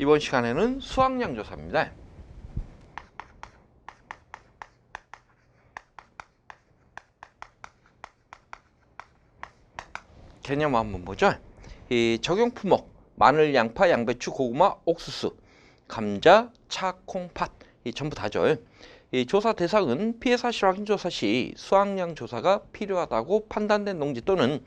이번 시간에는 수확량 조사입니다. 개념 한번 보죠. 이 적용 품목 마늘, 양파, 양배추, 고구마, 옥수수, 감자, 차, 콩, 팥. 이 전부 다죠. 이 조사 대상은 피해 사실 확인 조사 시 수확량 조사가 필요하다고 판단된 농지 또는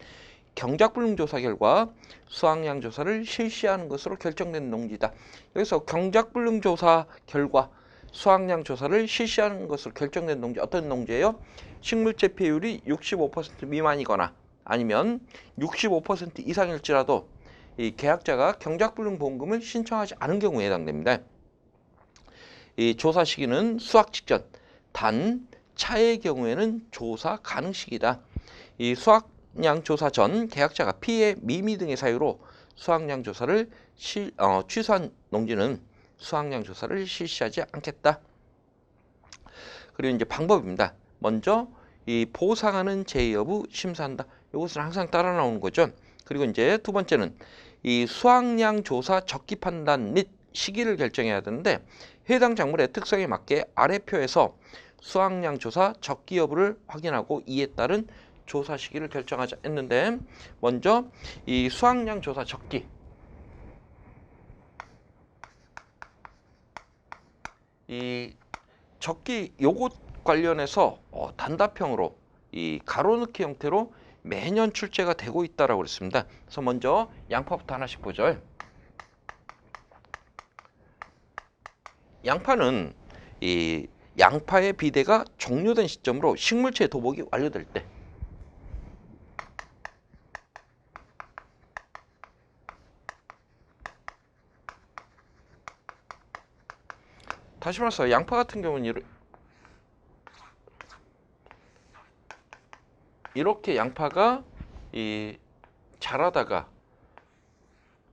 경작불능 조사 결과 수확량 조사를 실시하는 것으로 결정된 농지다. 여기서 경작불능 조사 결과 수확량 조사를 실시하는 것으로 결정된 농지 어떤 농지예요? 식물체 피해율이 65% 미만이거나 아니면 65% 이상일지라도 이 계약자가 경작불능 보험금을 신청하지 않은 경우에 해당됩니다. 이 조사 시기는 수확 직전, 단 차의 경우에는 조사 가능 시기다. 이 수확 량 조사 전 계약자가 피해, 미미 등의 사유로 수확량 조사를 실, 어, 취소한 농지는 수확량 조사를 실시하지 않겠다. 그리고 이제 방법입니다. 먼저 이 보상하는 제의 여부 심사한다. 이것은 항상 따라 나오는 거죠. 그리고 이제 두 번째는 이 수확량 조사 적기 판단 및 시기를 결정해야 되는데 해당 작물의 특성에 맞게 아래 표에서 수확량 조사 적기 여부를 확인하고 이에 따른 조사 시기를 결정하자 했는데 먼저 이 수확량 조사 적기 이 적기 요것 관련해서 어, 단답형으로 이 가로넣기 형태로 매년 출제가 되고 있다라고 그랬습니다. 그래서 먼저 양파부터 하나씩 보죠. 양파는 이 양파의 비대가 종료된 시점으로 식물체 도복이 완료될 때 다시 말해서 양파 같은 경우는 이렇게 양파가 이 자라다가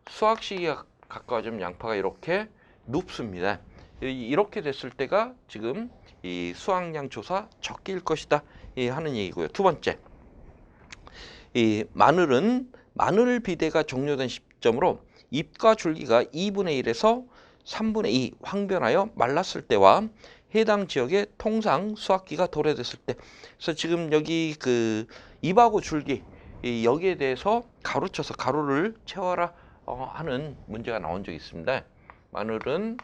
수확 시기가 가까워지면 양파가 이렇게 눕습니다. 이- 이렇게 됐을 때가 지금 이 수확량 조사 적기일 것이다 이 하는 얘기고요. 두 번째, 이 마늘은 마늘 비대가 종료된 시점으로 잎과 줄기가 2분의 1에서 3분의 2 황변하여 말랐을 때와 해당 지역의 통상 수확기가 도래됐을 때. 그래서 지금 여기 그 잎하고 줄기 이 여기에 대해서 가로쳐서 가로를 채워라 어, 하는 문제가 나온 적이 있습니다. 마늘은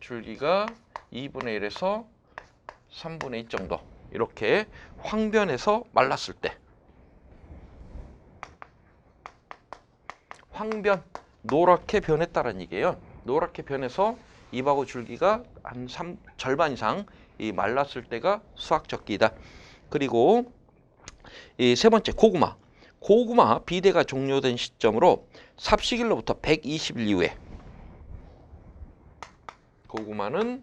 줄기가 2분의 1에서 3분의 2 정도 이렇게 황변해서 말랐을 때 황변 노랗게 변했다는 얘기예요. 노랗게 변해서 잎하고 줄기가 한 3, 절반 이상 이 말랐을 때가 수확적기이다. 그리고 이 세 번째 고구마. 고구마 비대가 종료된 시점으로 삽시기로부터 120일 이후에 고구마는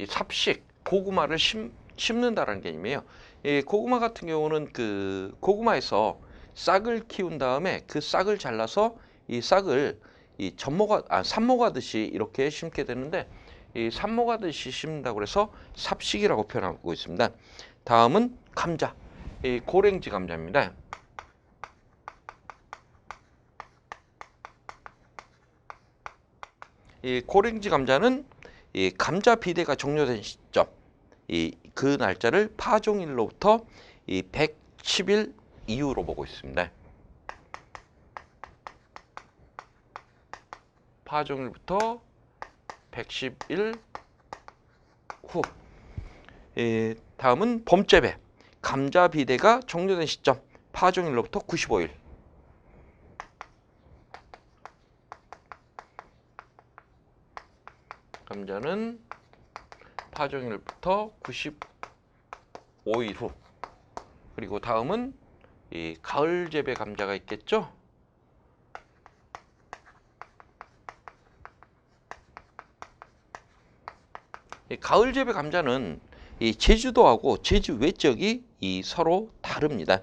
이 삽식 고구마를 심, 심는다라는 개념이에요. 이 고구마 같은 경우는 그 고구마에서 싹을 키운 다음에 그 싹을 잘라서 이 싹을 이 전모가 아 삽모가듯이 이렇게 심게 되는데 이 삽모가듯이 심는다고 그래서 삽식이라고 표현하고 있습니다. 다음은 감자. 이 고랭지 감자입니다. 이 고랭지 감자는 이 감자 비대가 종료된 시점, 이 그 날짜를 파종일로부터 이 110일 이후로 보고 있습니다. 파종일부터 110일 후. 예, 다음은 봄재배. 감자 비대가 종료된 시점. 파종일로부터 95일. 감자는 파종일부터 95일 후. 그리고 다음은 이 가을 재배 감자가 있겠죠? 이 가을 재배 감자는 이 제주도하고 제주 외적이 이 서로 다릅니다.